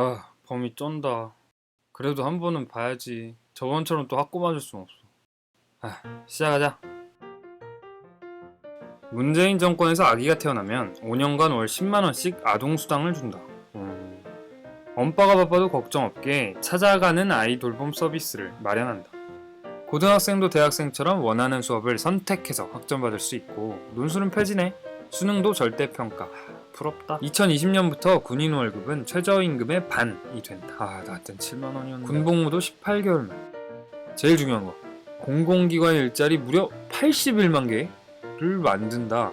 아, 범이 쩐다. 그래도 한 번은 봐야지. 저번처럼 또 학고 맞을 순 없어. 아, 시작하자. 문재인 정권에서 아기가 태어나면 5년간 월 10만원씩 아동수당을 준다. 음, 엄빠가 바빠도 걱정 없게 찾아가는 아이 돌봄 서비스를 마련한다. 고등학생도 대학생처럼 원하는 수업을 선택해서 학점받을 수 있고 논술은 폐지네. 수능도 절대평가. 부럽다. 2020년부터 군인 월급은 최저임금의 반이 된다. 아, 나땐 7만 원이었는데. 군복무도 18개월만. 제일 중요한 거. 공공기관 일자리 무려 81만 개를 만든다.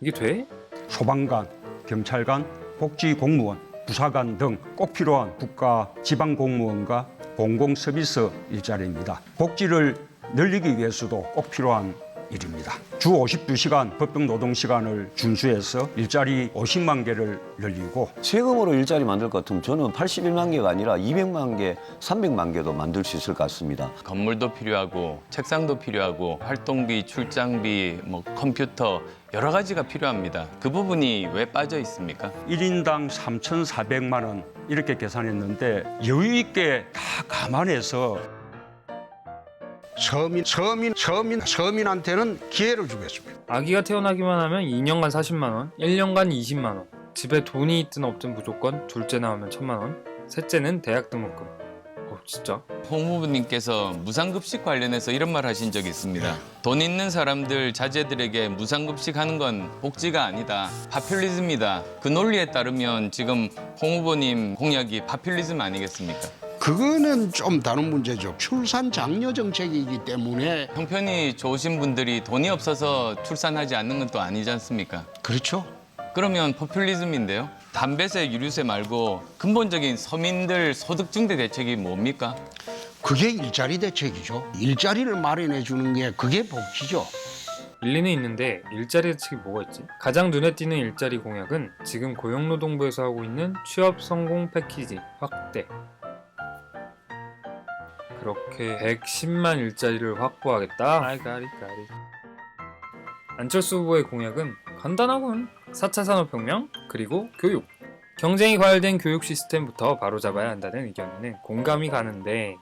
이게 돼? 소방관, 경찰관, 복지공무원, 부사관 등 꼭 필요한 국가 지방 공무원과 공공 서비스 일자리입니다. 복지를 늘리기 위해서도 꼭 필요한 일입니다. 주 52시간 법定노동 시간을 준수해서 일자리 50만 개를 늘리고 세금으로 일자리 만들 것 같으면 저는 81만 개가 아니라 200만 개, 300만 개도 만들 수 있을 것 같습니다. 건물도 필요하고 책상도 필요하고 활동비, 출장비, 뭐 컴퓨터 여러 가지가 필요합니다. 그 부분이 왜 빠져 있습니까? 일인당 3,400만 원 이렇게 계산했는데 여유 있게 다 감안해서 서민, 서민, 서민, 서민한테는 기회를 주겠습니다. 아기가 태어나기만 하면 2년간 40만 원, 1년간 20만 원. 집에 돈이 있든 없든 무조건 둘째 나오면 1천만 원. 셋째는 대학 등록금. 어, 진짜? 홍 후보님께서 무상급식 관련해서 이런 말 하신 적이 있습니다. 돈 있는 사람들 자제들에게 무상급식 하는 건 복지가 아니다. 파퓰리즘이다. 그 논리에 따르면 지금 홍 후보님 공약이 파퓰리즘 아니겠습니까? 그거는 좀 다른 문제죠. 출산 장려 정책이기 때문에 형편이 좋으신 분들이 돈이 없어서 출산하지 않는 건 또 아니지 않습니까? 그렇죠. 그러면 포퓰리즘인데요. 담배세, 유류세 말고 근본적인 서민들 소득 증대 대책이 뭡니까? 그게 일자리 대책이죠. 일자리를 마련해 주는 게 그게 복지죠. 일리는 있는데 일자리 대책이 뭐가 있지? 가장 눈에 띄는 일자리 공약은 지금 고용노동부에서 하고 있는 취업 성공 패키지 확대. 그렇게 110만 일자리를 확보하겠다. 아이 가리 가리. 안철수 후보의 공약은 간단하군. 4차 산업혁명 그리고 교육. 경쟁이 과열된 교육 시스템부터 바로잡아야 한다는 의견에는 공감이 가는데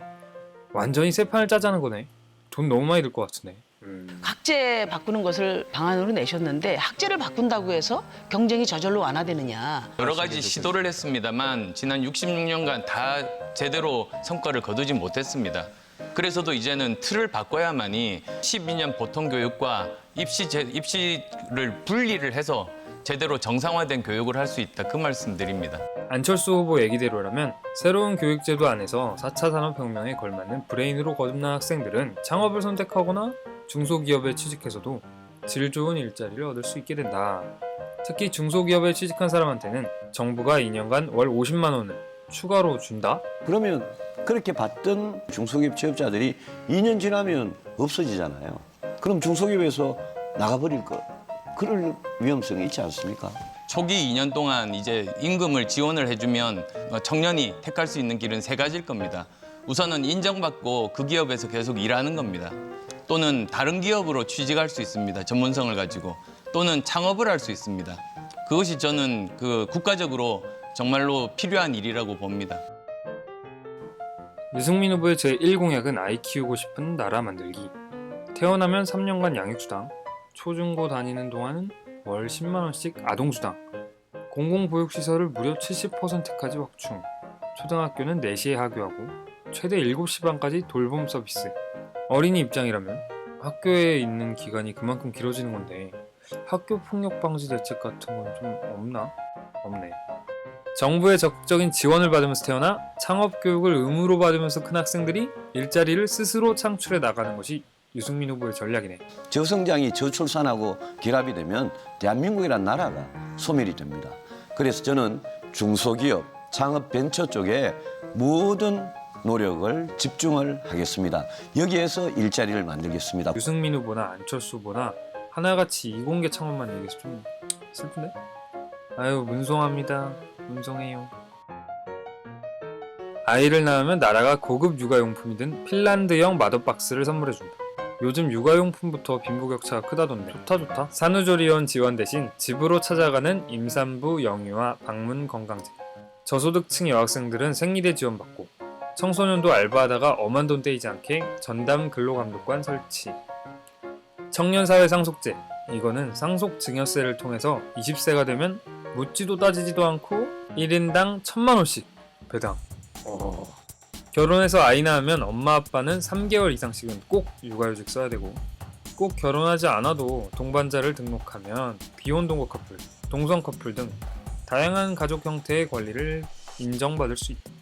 완전히 새 판을 짜자는 거네. 돈 너무 많이 들 것 같으네. 음. 학제 바꾸는 것을 방안으로 내셨는데 학제를 바꾼다고 해서 경쟁이 저절로 완화되느냐? 여러 가지 시도를 했습니다만 지난 66년간 다 제대로 성과를 거두지 못했습니다. 그래서도 이제는 틀을 바꿔야만이 12년 보통 교육과 입시 제, 입시를 분리를 해서 제대로 정상화된 교육을 할 수 있다 그 말씀드립니다. 안철수 후보 얘기대로라면 새로운 교육제도 안에서 4차 산업혁명에 걸맞는 브레인으로 거듭난 학생들은 창업을 선택하거나 중소기업에 취직해서도 질 좋은 일자리를 얻을 수 있게 된다. 특히 중소기업에 취직한 사람한테는 정부가 2년간 월 50만 원을 추가로 준다? 그러면 그렇게 받던 중소기업 취업자들이 2년 지나면 없어지잖아요. 그럼 중소기업에서 나가버릴 것, 그럴 위험성이 있지 않습니까? 초기 2년 동안 이제 임금을 지원을 해주면 어, 청년이 택할 수 있는 길은 세 가지일 겁니다. 우선은 인정받고 그 기업에서 계속 일하는 겁니다. 또는 다른 기업으로 취직할 수 있습니다. 전문성을 가지고 또는 창업을 할 수 있습니다. 그것이 저는 그 국가적으로 정말로 필요한 일이라고 봅니다. 유승민 후보의 제1공약은 아이 키우고 싶은 나라 만들기. 태어나면 3년간 양육수당, 초중고 다니는 동안은 월 10만 원씩 아동수당, 공공보육시설을 무려 70%까지 확충, 초등학교는 4시에 하교하고 최대 7시 반까지 돌봄 서비스. 어린이 입장이라면 학교에 있는 기간이 그만큼 길어지는 건데 학교 폭력 방지 대책 같은 건 좀 없나? 없네. 정부의 적극적인 지원을 받으면서 태어나 창업 교육을 의무로 받으면서 큰 학생들이 일자리를 스스로 창출해 나가는 것이 유승민 후보의 전략이네. 저성장이 저출산하고 결합이 되면 대한민국이란 나라가 소멸이 됩니다. 그래서 저는 중소기업, 창업 벤처 쪽에 모든 노력을 집중을 하겠습니다. 여기에서 일자리를 만들겠습니다. 유승민 후보나 안철수 후보나 하나같이 이공계 창업만 얘기해서 좀 슬픈데? 아유 문송합니다. 문송해요. 아이를 낳으면 나라가 고급 육아용품이 든 핀란드형 마더박스를 선물해준다. 요즘 육아용품부터 빈부격차가 크다던데 좋다 좋다 산후조리원 지원 대신 집으로 찾아가는 임산부 영유아 방문 건강제 저소득층 여학생들은 생리대 지원받고 청소년도 알바하다가 엄한 돈 떼이지 않게 전담 근로감독관 설치 청년사회 상속제 이거는 상속 증여세를 통해서 20세가 되면 묻지도 따지지도 않고 1인당 1000만 원씩 배당 어. 결혼해서 아이 낳으면 엄마 아빠는 3개월 이상씩은 꼭 육아휴직 써야 되고 꼭 결혼하지 않아도 동반자를 등록하면 비혼동거 커플, 동성 커플 등 다양한 가족 형태의 권리를 인정받을 수 있다.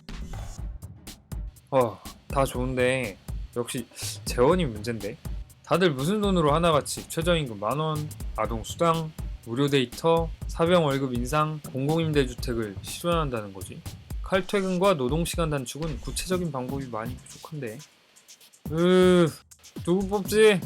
어, 다 좋은데 역시 재원이 문제인데. 다들 무슨 돈으로 하나같이 최저임금 만원, 아동 수당, 무료 데이터, 사병 월급 인상, 공공임대주택을 실현한다는 거지. 칼퇴근과 노동시간 단축은 구체적인 방법이 많이 부족한데. 으, 누구 뽑지?